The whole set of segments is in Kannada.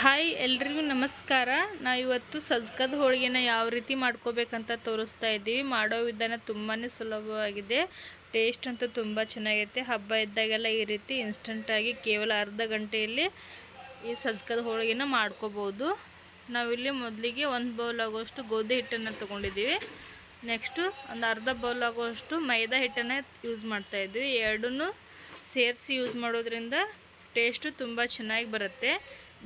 ಹಾಯ್ ಎಲ್ರಿಗೂ ನಮಸ್ಕಾರ. ನಾವು ಇವತ್ತು ಸಜ್ಕದ ಹೋಳಿಗೆನ ಯಾವ ರೀತಿ ಮಾಡ್ಕೋಬೇಕಂತ ತೋರಿಸ್ತಾ ಇದ್ದೀವಿ. ಮಾಡೋ ವಿಧಾನ ತುಂಬಾ ಸುಲಭವಾಗಿದೆ. ಟೇಸ್ಟ್ ಅಂತೂ ತುಂಬ ಚೆನ್ನಾಗೈತೆ. ಹಬ್ಬ ಇದ್ದಾಗೆಲ್ಲ ಈ ರೀತಿ ಇನ್ಸ್ಟಂಟಾಗಿ ಕೇವಲ ಅರ್ಧ ಗಂಟೆಯಲ್ಲಿ ಈ ಸಜ್ಕದ ಹೋಳಿಗೆನ ಮಾಡ್ಕೋಬೋದು. ನಾವಿಲ್ಲಿ ಮೊದಲಿಗೆ ಒಂದು ಬೌಲ್ ಆಗೋಷ್ಟು ಗೋಧಿ ಹಿಟ್ಟನ್ನು ತೊಗೊಂಡಿದ್ದೀವಿ. ನೆಕ್ಸ್ಟು ಒಂದು ಅರ್ಧ ಬೌಲ್ ಆಗೋಷ್ಟು ಮೈದಾ ಹಿಟ್ಟನ್ನು ಯೂಸ್ ಮಾಡ್ತಾಯಿದ್ವಿ ಎರಡನ್ನೂ ಸೇರಿಸಿ ಯೂಸ್ ಮಾಡೋದ್ರಿಂದ ಟೇಸ್ಟು ತುಂಬ ಚೆನ್ನಾಗಿ ಬರುತ್ತೆ.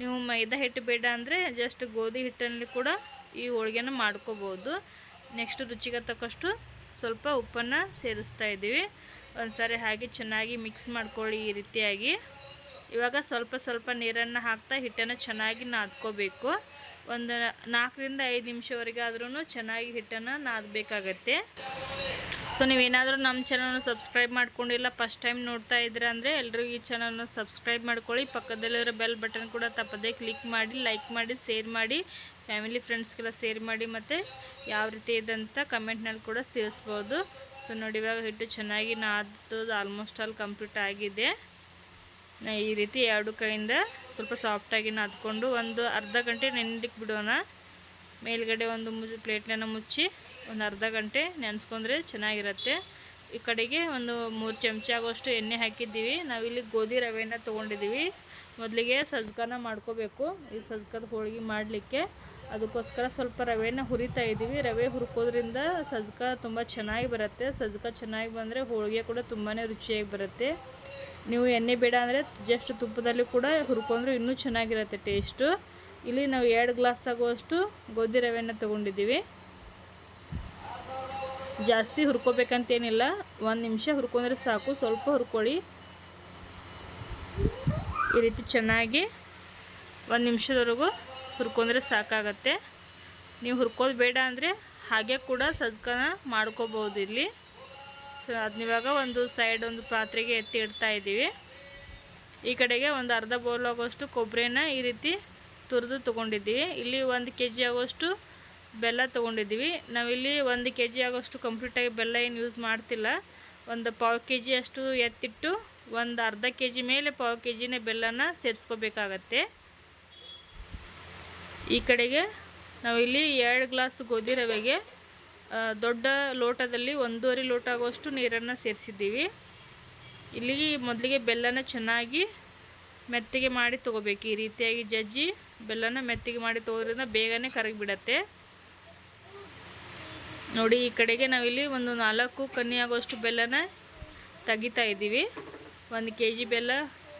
ನೀವು ಮೈದಾ ಹಿಟ್ಟು ಬೇಡ ಅಂದರೆ ಜಸ್ಟ್ ಗೋಧಿ ಹಿಟ್ಟಲ್ಲಿ ಕೂಡ ಈ ಹೋಳಿಗೆನ ಮಾಡ್ಕೋಬೋದು. ನೆಕ್ಸ್ಟ್ ರುಚಿಗೆ ತಕ್ಕಷ್ಟು ಸ್ವಲ್ಪ ಉಪ್ಪನ್ನು ಸೇರಿಸ್ತಾ ಇದ್ದೀವಿ. ಒಂದು ಸಾರಿ ಹಾಗೆ ಚೆನ್ನಾಗಿ ಮಿಕ್ಸ್ ಮಾಡ್ಕೊಳ್ಳಿ ಈ ರೀತಿಯಾಗಿ. ಇವಾಗ ಸ್ವಲ್ಪ ಸ್ವಲ್ಪ ನೀರನ್ನು ಹಾಕ್ತಾ ಹಿಟ್ಟನ್ನು ಚೆನ್ನಾಗಿ ನಾದ್ಕೋಬೇಕು. ಒಂದು ನಾಲ್ಕರಿಂದ ಐದು ನಿಮಿಷವರೆಗೆ ಆದ್ರೂ ಚೆನ್ನಾಗಿ ಹಿಟ್ಟನ್ನು ನಾದಬೇಕಾಗತ್ತೆ. ಸೊ ನೀವೇನಾದರೂ ನಮ್ಮ ಚಾನಲ್ನ ಸಬ್ಸ್ಕ್ರೈಬ್ ಮಾಡ್ಕೊಂಡಿಲ್ಲ ಫಸ್ಟ್ ಟೈಮ್ ನೋಡ್ತಾ ಇದ್ದೀರಾ ಅಂದರೆ ಎಲ್ಲರೂ ಈ ಚಾನಲ್ನ ಸಬ್ಸ್ಕ್ರೈಬ್ ಮಾಡ್ಕೊಳ್ಳಿ. ಪಕ್ಕದಲ್ಲಿರೋ ಬೆಲ್ ಬಟನ್ ಕೂಡ ತಪ್ಪದೇ ಕ್ಲಿಕ್ ಮಾಡಿ ಲೈಕ್ ಮಾಡಿ ಶೇರ್ ಮಾಡಿ ಫ್ಯಾಮಿಲಿ ಫ್ರೆಂಡ್ಸ್ಗೆಲ್ಲ ಶೇರ್ ಮಾಡಿ ಮತ್ತು ಯಾವ ರೀತಿ ಇದೆ ಅಂತ ಕಮೆಂಟ್ನಲ್ಲಿ ಕೂಡ ತಿಳಿಸ್ಬೋದು. ಸೊ ನೋಡಿ, ಇವಾಗ ಹಿಟ್ಟು ಚೆನ್ನಾಗಿ ನಾದ್ದು ಆಲ್ಮೋಸ್ಟ್ ಆಲ್ ಕಂಪ್ಲೀಟ್ ಆಗಿದೆ. ಈ ರೀತಿ ಎರಡು ಕೈಯಿಂದ ಸ್ವಲ್ಪ ಸಾಫ್ಟಾಗಿ ನಾದ್ಕೊಂಡು ಒಂದು ಅರ್ಧ ಗಂಟೆ ನೆನೆದಕ್ಕೆ ಬಿಡೋಣ. ಮೇಲ್ಗಡೆ ಒಂದು ಮುಚ್ಚಿ ಪ್ಲೇಟ್ನ ಮುಚ್ಚಿ ಒಂದು ಅರ್ಧ ಗಂಟೆ ನೆನೆಸ್ಕೊಂಡ್ರೆ ಚೆನ್ನಾಗಿರುತ್ತೆ. ಈ ಕಡೆಗೆ ಒಂದು ಮೂರು ಚಮಚ ಆಗುವಷ್ಟು ಎಣ್ಣೆ ಹಾಕಿದ್ದೀವಿ. ನಾವಿಲ್ಲಿ ಗೋಧಿ ರವೆಯನ್ನು ತೊಗೊಂಡಿದ್ದೀವಿ. ಮೊದಲಿಗೆ ಸಜ್ಕನ ಮಾಡ್ಕೋಬೇಕು. ಈ ಸಜ್ಕದ ಹೋಳಿಗೆ ಮಾಡಲಿಕ್ಕೆ ಅದಕ್ಕೋಸ್ಕರ ಸ್ವಲ್ಪ ರವೆನ ಹುರಿತಾ ಇದ್ದೀವಿ. ರವೆ ಹುರ್ಕೋದ್ರಿಂದ ಸಜ್ಕ ತುಂಬ ಚೆನ್ನಾಗಿ ಬರುತ್ತೆ. ಸಜ್ಕ ಚೆನ್ನಾಗಿ ಬಂದರೆ ಹೋಳಿಗೆ ಕೂಡ ತುಂಬಾ ರುಚಿಯಾಗಿ ಬರುತ್ತೆ. ನೀವು ಎಣ್ಣೆ ಬೇಡ ಅಂದರೆ ಜಸ್ಟ್ ತುಪ್ಪದಲ್ಲಿ ಕೂಡ ಹುರ್ಕೊಂಡ್ರೆ ಇನ್ನೂ ಚೆನ್ನಾಗಿರುತ್ತೆ ಟೇಸ್ಟು ಇಲ್ಲಿ ನಾವು ಎರಡು ಗ್ಲಾಸ್ ಆಗುವಷ್ಟು ಗೋಧಿ ರವೆಯನ್ನು ತೊಗೊಂಡಿದ್ದೀವಿ. ಜಾಸ್ತಿ ಹುರ್ಕೋಬೇಕಂತೇನಿಲ್ಲ. ಒಂದು ನಿಮಿಷ ಹುರ್ಕೊಂಡ್ರೆ ಸಾಕು. ಸ್ವಲ್ಪ ಹುರ್ಕೊಳ್ಳಿ. ಈ ರೀತಿ ಚೆನ್ನಾಗಿ ಒಂದು ನಿಮಿಷದವರೆಗೂ ಹುರ್ಕೊಂಡ್ರೆ ಸಾಕಾಗತ್ತೆ. ನೀವು ಹುರ್ಕೋದು ಬೇಡ ಅಂದರೆ ಹಾಗೆ ಕೂಡ ಸಜ್ಕನ ಮಾಡ್ಕೋಬೋದು ಇಲ್ಲಿ. ಸೊ ಅದನ್ನಿವಾಗ ಒಂದು ಸೈಡ್ ಒಂದು ಪಾತ್ರೆಗೆ ಎತ್ತಿ ಇಡ್ತಾ ಇದ್ದೀವಿ. ಈ ಕಡೆಗೆ ಒಂದು ಅರ್ಧ ಬೌಲ್ ಆಗೋಷ್ಟು ಕೊಬ್ಬರಿನ ಈ ರೀತಿ ತುರಿದು ತೊಗೊಂಡಿದ್ದೀವಿ. ಇಲ್ಲಿ ಒಂದು ಕೆ ಜಿ ಆಗೋಷ್ಟು ಬೆಲ್ಲ ತೊಗೊಂಡಿದ್ದೀವಿ. ನಾವಿಲ್ಲಿ ಒಂದು ಕೆ ಜಿ ಆಗೋಷ್ಟು ಕಂಪ್ಲೀಟಾಗಿ ಬೆಲ್ಲ ಏನು ಯೂಸ್ ಮಾಡ್ತಿಲ್ಲ. ಒಂದು ಪಾವು ಕೆ ಜಿ ಅಷ್ಟು ಎತ್ತಿಟ್ಟು ಒಂದು ಅರ್ಧ ಕೆ ಜಿ ಮೇಲೆ ಪಾವು ಕೆ ಜಿನೇ ಬೆಲ್ಲನ ಸೇರಿಸ್ಕೋಬೇಕಾಗತ್ತೆ. ಈ ಕಡೆಗೆ ನಾವಿಲ್ಲಿ ಎರಡು ಗ್ಲಾಸ್ ಗೋಧಿ ರವೆಗೆ ದೊಡ್ಡ ಲೋಟದಲ್ಲಿ ಒಂದೂವರೆ ಲೋಟ ಆಗುವಷ್ಟು ನೀರನ್ನು ಸೇರಿಸಿದ್ದೀವಿ. ಇಲ್ಲಿಗೆ ಮೊದಲಿಗೆ ಬೆಲ್ಲನ ಚೆನ್ನಾಗಿ ಮೆತ್ತಗೆ ಮಾಡಿ ತೊಗೋಬೇಕು. ಈ ರೀತಿಯಾಗಿ ಜಜ್ಜಿ ಬೆಲ್ಲನ ಮೆತ್ತಗೆ ಮಾಡಿ ತೊಗೋದ್ರಿಂದ ಬೇಗನೆ ಕರಗಿಬಿಡತ್ತೆ. ನೋಡಿ, ಈ ಕಡೆಗೆ ನಾವಿಲ್ಲಿ ಒಂದು ನಾಲ್ಕು ಕನ್ನಿ ಆಗುವಷ್ಟು ಬೆಲ್ಲನ ತೆಗಿತಾ ಇದ್ದೀವಿ. ಒಂದು ಕೆ ಜಿ ಬೆಲ್ಲ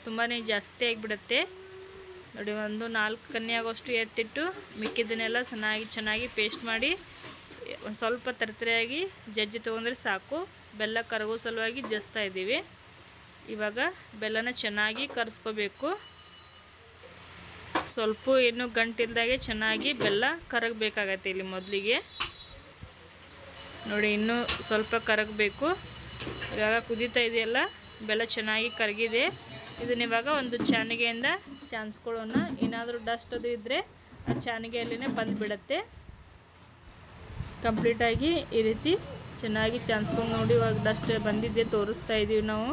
ತುಂಬಾ ಜಾಸ್ತಿ ಆಗಿಬಿಡತ್ತೆ. ನೋಡಿ, ಒಂದು ನಾಲ್ಕು ಕನ್ನಿ ಆಗುವಷ್ಟು ಎತ್ತಿಟ್ಟು ಮಿಕ್ಕಿದ್ದನ್ನೆಲ್ಲ ಚೆನ್ನಾಗಿ ಚೆನ್ನಾಗಿ ಪೇಸ್ಟ್ ಮಾಡಿ ಒಂದು ಸ್ವಲ್ಪ ತರತರಿಯಾಗಿ ಜಜ್ಜಿ ತೊಗೊಂಡ್ರೆ ಸಾಕು. ಬೆಲ್ಲ ಕರಗೋ ಸಲುವಾಗಿ ಜಸ್ತಾ ಇದ್ದೀವಿ. ಇವಾಗ ಬೆಲ್ಲನ ಚೆನ್ನಾಗಿ ಕರೆಸ್ಕೋಬೇಕು. ಸ್ವಲ್ಪ ಇನ್ನೂ ಗಂಟಿಲ್ದಾಗೆ ಚೆನ್ನಾಗಿ ಬೆಲ್ಲ ಕರಗಬೇಕಾಗತ್ತೆ ಇಲ್ಲಿ ಮೊದಲಿಗೆ. ನೋಡಿ, ಇನ್ನೂ ಸ್ವಲ್ಪ ಕರಗಬೇಕು. ಇವಾಗ ಕುದೀತಾ ಇದೆಯಲ್ಲ, ಬೆಲ್ಲ ಚೆನ್ನಾಗಿ ಕರಗಿದೆ. ಇದನ್ನ ಇವಾಗ ಒಂದು ಚಾನಿಗೆಯಿಂದ ಚಾನ್ಸ್ಕೊಳ್ಳೋಣ. ಏನಾದರೂ ಡಸ್ಟ್ ಅದು ಇದ್ದರೆ ಆ ಚಾನಿಗೆಯಲ್ಲೇ ಬಂದುಬಿಡತ್ತೆ. ಕಂಪ್ಲೀಟಾಗಿ ಈ ರೀತಿ ಚೆನ್ನಾಗಿ ಚಾನ್ಸ್ಕೊಂಡು ನೋಡಿ ಇವಾಗ ಡಸ್ಟ್ ಬಂದಿದ್ದೆ ತೋರಿಸ್ತಾ ಇದ್ದೀವಿ ನಾವು.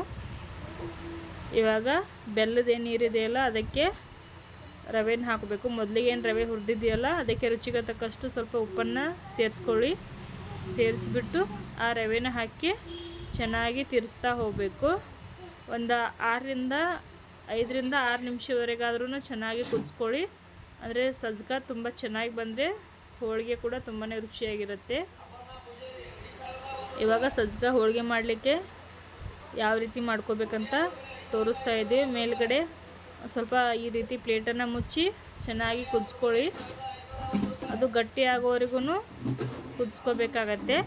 ಇವಾಗ ಬೆಲ್ಲದ ನೀರಿದೆಯಲ್ಲ ಅದಕ್ಕೆ ರವೆನ ಹಾಕಬೇಕು. ಮೊದಲಿಗೆ ಏನು ರವೆ ಹುರಿದಿದೆಯಲ್ಲ, ಅದಕ್ಕೆ ರುಚಿಗೆ ತಕ್ಕಷ್ಟು ಸ್ವಲ್ಪ ಉಪ್ಪನ್ನು ಸೇರಿಸ್ಕೊಳ್ಳಿ. ಸೇರಿಸ್ಬಿಟ್ಟು ಆ ರವೆನ ಹಾಕಿ ಚೆನ್ನಾಗಿ ತಿರ್ಸ್ತಾ ಹೋಗಬೇಕು. ಒಂದು ಆರರಿಂದ ಐದರಿಂದ ಆರು ನಿಮಿಷವರೆಗಾದ್ರೂ ಚೆನ್ನಾಗಿ ಕುದಿಸ್ಕೊಳ್ಳಿ. ಅಂದರೆ ಸಜ್ಕ ತುಂಬ ಚೆನ್ನಾಗಿ ಬಂದರೆ ಹೋಳಿಗೆ ಕೂಡ ತುಂಬಾ ರುಚಿಯಾಗಿರುತ್ತೆ. ಇವಾಗ ಸಜ್ಜಗ ಹೋಳಿಗೆ ಮಾಡಲಿಕ್ಕೆ ಯಾವ ರೀತಿ ಮಾಡ್ಕೋಬೇಕಂತ ತೋರಿಸ್ತಾ ಇದ್ದೀವಿ. ಮೇಲ್ಗಡೆ ಸ್ವಲ್ಪ ಈ ರೀತಿ ಪ್ಲೇಟನ್ನು ಮುಚ್ಚಿ ಚೆನ್ನಾಗಿ ಕುದಿಸ್ಕೊಳ್ಳಿ. ಅದು ಗಟ್ಟಿ ಆಗೋವರೆಗೂ ಕುದಿಸ್ಕೋಬೇಕಾಗತ್ತೆ.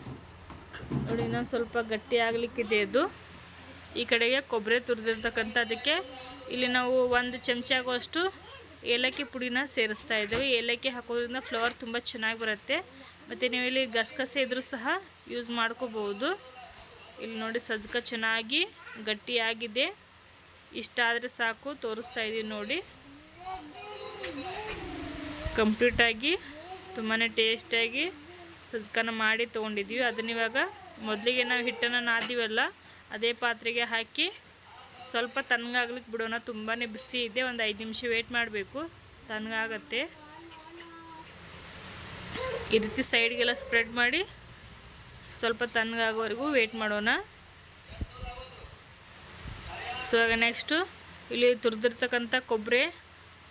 ನೋಡಿ, ಇನ್ನೊಂದು ಸ್ವಲ್ಪ ಗಟ್ಟಿ ಆಗಲಿಕ್ಕಿದೆ ಅದು. ಈ ಕಡೆಗೆ ಕೊಬ್ಬರಿ ತುರಿದಿರ್ತಕ್ಕಂಥ ಅದಕ್ಕೆ ಇಲ್ಲಿ ನಾವು ಒಂದು ಚಮಚ ಏಲಕ್ಕಿ ಪುಡಿನ ಸೇರಿಸ್ತಾ ಇದ್ದೇವೆ. ಏಲಕ್ಕಿ ಹಾಕೋದ್ರಿಂದ ಫ್ಲವರ್ ತುಂಬ ಚೆನ್ನಾಗಿ ಬರುತ್ತೆ. ಮತ್ತು ನೀವು ಇಲ್ಲಿ ಗಸಗಸೆ ಇದ್ರೂ ಸಹ ಯೂಸ್ ಮಾಡ್ಕೋಬೋದು ಇಲ್ಲಿ ನೋಡಿ ಸಜ್ಕ ಚೆನ್ನಾಗಿ ಗಟ್ಟಿಯಾಗಿದೆ. ಇಷ್ಟ ಆದರೆ ಸಾಕು, ತೋರಿಸ್ತಾ ಇದ್ದೀವಿ ನೋಡಿ. ಕಂಪ್ಲೀಟಾಗಿ ತುಂಬಾ ಟೇಸ್ಟಾಗಿ ಸಜ್ಕನ ಮಾಡಿ ತೊಗೊಂಡಿದ್ದೀವಿ. ಅದನ್ನ ಇವಾಗ ಮೊದಲಿಗೆ ನಾವು ಹಿಟ್ಟನ್ನು ನಾದಿವಲ್ಲ, ಅದೇ ಪಾತ್ರೆಗೆ ಹಾಕಿ ಸ್ವಲ್ಪ ತಣ್ಣಗಾಗ್ಲಿಕ್ಕೆ ಬಿಡೋಣ ತುಂಬಾ ಬಿಸಿ ಇದೆ, ಒಂದು ಐದು ನಿಮಿಷ ವೇಟ್ ಮಾಡಬೇಕು ತಣ್ಣಗಾಗತ್ತೆ ಈ ರೀತಿ ಸೈಡ್ಗೆಲ್ಲ ಸ್ಪ್ರೆಡ್ ಮಾಡಿ ಸ್ವಲ್ಪ ತಣ್ಣಗಾಗೋವರೆಗೂ ವೇಟ್ ಮಾಡೋಣ. ಸೊ ಆಗ ನೆಕ್ಸ್ಟು ಇಲ್ಲಿ ತುರಿದಿರ್ತಕ್ಕಂಥ ಕೊಬ್ಬರಿ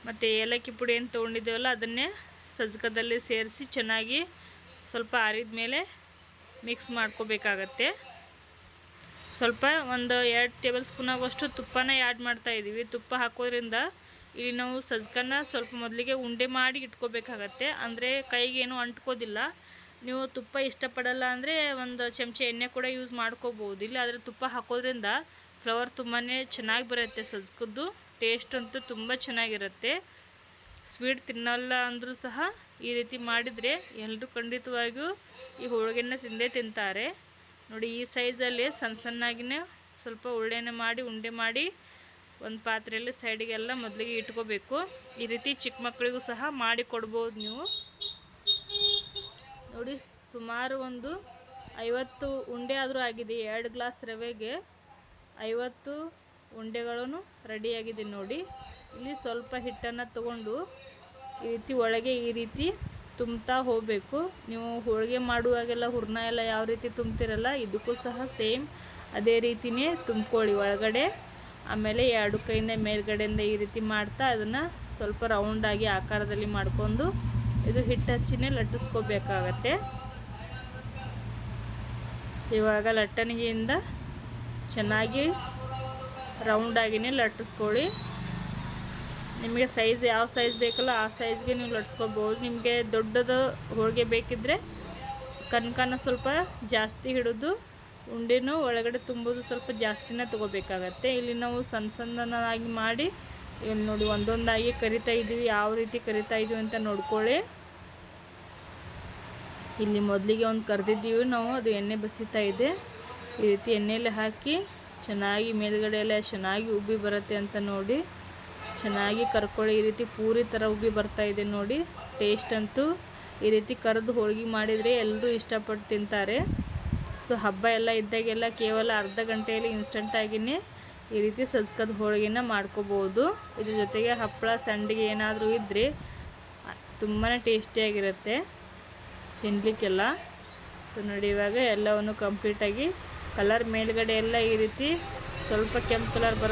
ಮತ್ತು ಏಲಕ್ಕಿ ಪುಡಿ ಏನು ತೊಗೊಂಡಿದ್ದೇವಲ್ಲ, ಅದನ್ನೇ ಸಜ್ಕದಲ್ಲಿ ಸೇರಿಸಿ ಚೆನ್ನಾಗಿ ಸ್ವಲ್ಪ ಆರಿದ ಮೇಲೆ ಮಿಕ್ಸ್ ಮಾಡ್ಕೋಬೇಕಾಗತ್ತೆ. ಸ್ವಲ್ಪ ಒಂದು ಎರಡು ಟೇಬಲ್ ಸ್ಪೂನ್ ಆಗುವಷ್ಟು ತುಪ್ಪನ ಆ್ಯಡ್ ಮಾಡ್ತಾ ಇದ್ದೀವಿ ತುಪ್ಪ ಹಾಕೋದ್ರಿಂದ ಇಲ್ಲಿ ನಾವು ಸಜ್ಕನ್ನ ಸ್ವಲ್ಪ ಮೊದಲಿಗೆ ಉಂಡೆ ಮಾಡಿ ಇಟ್ಕೋಬೇಕಾಗತ್ತೆ. ಅಂದರೆ ಕೈಗೇನು ಅಂಟ್ಕೋದಿಲ್ಲ. ನೀವು ತುಪ್ಪ ಇಷ್ಟಪಡಲ್ಲ ಅಂದರೆ ಒಂದು ಚಮಚ ಎಣ್ಣೆ ಕೂಡ ಯೂಸ್ ಮಾಡ್ಕೋಬೋದು. ಇಲ್ಲ ಆದರೆ ತುಪ್ಪ ಹಾಕೋದ್ರಿಂದ ಫ್ಲವರ್ ತುಂಬಾ ಚೆನ್ನಾಗಿ ಬರುತ್ತೆ ಸಜ್ಕದ್ದು. ಟೇಸ್ಟ್ ಅಂತೂ ತುಂಬ ಚೆನ್ನಾಗಿರುತ್ತೆ. ಸ್ವೀಟ್ ತಿನ್ನಲ್ಲ ಅಂದರೂ ಸಹ ಈ ರೀತಿ ಮಾಡಿದರೆ ಎಲ್ಲರೂ ಖಂಡಿತವಾಗಿಯೂ ಈ ಹೋಳಿಗೆನ ತಿಂದೇ ತಿಂತಾರೆ. ನೋಡಿ, ಈ ಸೈಜಲ್ಲಿ ಸಣ್ಣ ಸಣ್ಣಾಗಿನೇ ಸ್ವಲ್ಪ ಉಳ್ಳೆನೆ ಮಾಡಿ, ಉಂಡೆ ಮಾಡಿ ಒಂದು ಪಾತ್ರೆಯಲ್ಲಿ ಸೈಡಿಗೆಲ್ಲ ಮೊದಲಿಗೆ ಇಟ್ಕೋಬೇಕು. ಈ ರೀತಿ ಚಿಕ್ಕ ಮಕ್ಕಳಿಗೂ ಸಹ ಮಾಡಿ ಕೊಡ್ಬೋದು ನೀವು. ನೋಡಿ, ಸುಮಾರು ಒಂದು ಐವತ್ತು ಉಂಡೆ ಆದರೂ ಆಗಿದೆ. ಎರಡು ಗ್ಲಾಸ್ ರವೆಗೆ ಐವತ್ತು ಉಂಡೆಗಳನ್ನು ರೆಡಿಯಾಗಿದೆ ನೋಡಿ. ಇಲ್ಲಿ ಸ್ವಲ್ಪ ಹಿಟ್ಟನ್ನು ತಗೊಂಡು ಈ ರೀತಿ ಒಳಗೆ ಈ ರೀತಿ ತುಂಬ್ತಾ ಹೋಗಬೇಕು. ನೀವು ಹೋಳಿಗೆ ಮಾಡುವಾಗೆಲ್ಲ ಹೂರ್ಣ ಎಲ್ಲ ಯಾವ ರೀತಿ ತುಂಬ್ತಿರಲ್ಲ, ಇದಕ್ಕೂ ಸಹ ಸೇಮ್ ಅದೇ ರೀತಿಯೇ ತುಂಬ್ಕೊಳ್ಳಿ ಒಳಗಡೆ. ಆಮೇಲೆ ಎರಡು ಕೈಯಿಂದ ಮೇಲ್ಗಡೆಯಿಂದ ಈ ರೀತಿ ಮಾಡ್ತಾ ಅದನ್ನು ಸ್ವಲ್ಪ ರೌಂಡಾಗಿ ಆಕಾರದಲ್ಲಿ ಮಾಡಿಕೊಂಡು ಇದು ಹಿಟ್ಟು ಹಚ್ಚಿನೇ ಲಟ್ಟಿಸ್ಕೋಬೇಕಾಗತ್ತೆ. ಇವಾಗ ಲಟ್ಟಣಿಗೆಯಿಂದ ಚೆನ್ನಾಗಿ ರೌಂಡಾಗಿನೇ ಲಟ್ಟಿಸ್ಕೊಳ್ಳಿ. ನಿಮಗೆ ಸೈಜ್ ಯಾವ ಸೈಜ್ ಬೇಕಲ್ಲ ಆ ಸೈಜ್ಗೆ ನೀವು ಲಟ್ಸ್ಕೊಬೋದು. ನಿಮಗೆ ದೊಡ್ಡದು ಹೋಳಿಗೆ ಬೇಕಿದ್ದರೆ ಕನಕನ ಸ್ವಲ್ಪ ಜಾಸ್ತಿ ಹಿಡಿದು ಉಂಡೆನೂ ಒಳಗಡೆ ತುಂಬೋದು ಸ್ವಲ್ಪ ಜಾಸ್ತಿನೇ ತೊಗೋಬೇಕಾಗತ್ತೆ. ಇಲ್ಲಿ ನಾವು ಸಣ್ಣ ಸಣ್ಣನಾಗಿ ಮಾಡಿ ಇಲ್ಲಿ ನೋಡಿ ಒಂದೊಂದಾಗಿ ಕರಿತಾ ಇದ್ದೀವಿ. ಯಾವ ರೀತಿ ಕರಿತಾ ಇದ್ದೀವಿ ಅಂತ ನೋಡ್ಕೊಳ್ಳಿ. ಇಲ್ಲಿ ಮೊದಲಿಗೆ ಒಂದು ಕರೆದಿದ್ದೀವಿ ನಾವು. ಅದು ಎಣ್ಣೆ ಬಸಿತಾ ಇದೆ. ಈ ರೀತಿ ಎಣ್ಣೆಯಲ್ಲಿ ಹಾಕಿ ಚೆನ್ನಾಗಿ ಮೇಲುಗಡೆ ಎಲ್ಲ ಚೆನ್ನಾಗಿ ಉಬ್ಬಿ ಬರುತ್ತೆ ಅಂತ ನೋಡಿ. ಚೆನ್ನಾಗಿ ಕರ್ಕೊಳ್ಳಿ. ಈ ರೀತಿ ಪೂರಿ ಥರ ಉಬ್ಬಿ ಬರ್ತಾ ಇದೆ ನೋಡಿ. ಟೇಸ್ಟ್ ಅಂತೂ ಈ ರೀತಿ ಕರೆದು ಹೋಳಿಗೆ ಮಾಡಿದರೆ ಎಲ್ಲರೂ ಇಷ್ಟಪಟ್ಟು ತಿಂತಾರೆ. ಸೊ ಹಬ್ಬ ಎಲ್ಲ ಇದ್ದಾಗೆಲ್ಲ ಕೇವಲ ಅರ್ಧ ಗಂಟೆಯಲ್ಲಿ ಇನ್ಸ್ಟಂಟಾಗಿಯೇ ಈ ರೀತಿ ಸಜ್ಕದ ಹೋಳಿಗೆನ ಮಾಡ್ಕೋಬೋದು. ಇದ್ರ ಜೊತೆಗೆ ಹಪ್ಪಳ, ಸಂಡಿಗೆ ಏನಾದರೂ ಇದ್ದರೆ ತುಂಬಾ ಟೇಸ್ಟಿಯಾಗಿರುತ್ತೆ ತಿನ್ನಲಿಕ್ಕೆಲ್ಲ ಸೊ ನೋಡಿ ಇವಾಗ ಎಲ್ಲವನ್ನು ಕಂಪ್ಲೀಟಾಗಿ ಕಲರ್ ಮೇಲ್ಗಡೆ ಎಲ್ಲ ಈ ರೀತಿ ಸ್ವಲ್ಪ ಕೆಂಪು ಕಲರ್ ಬರೋ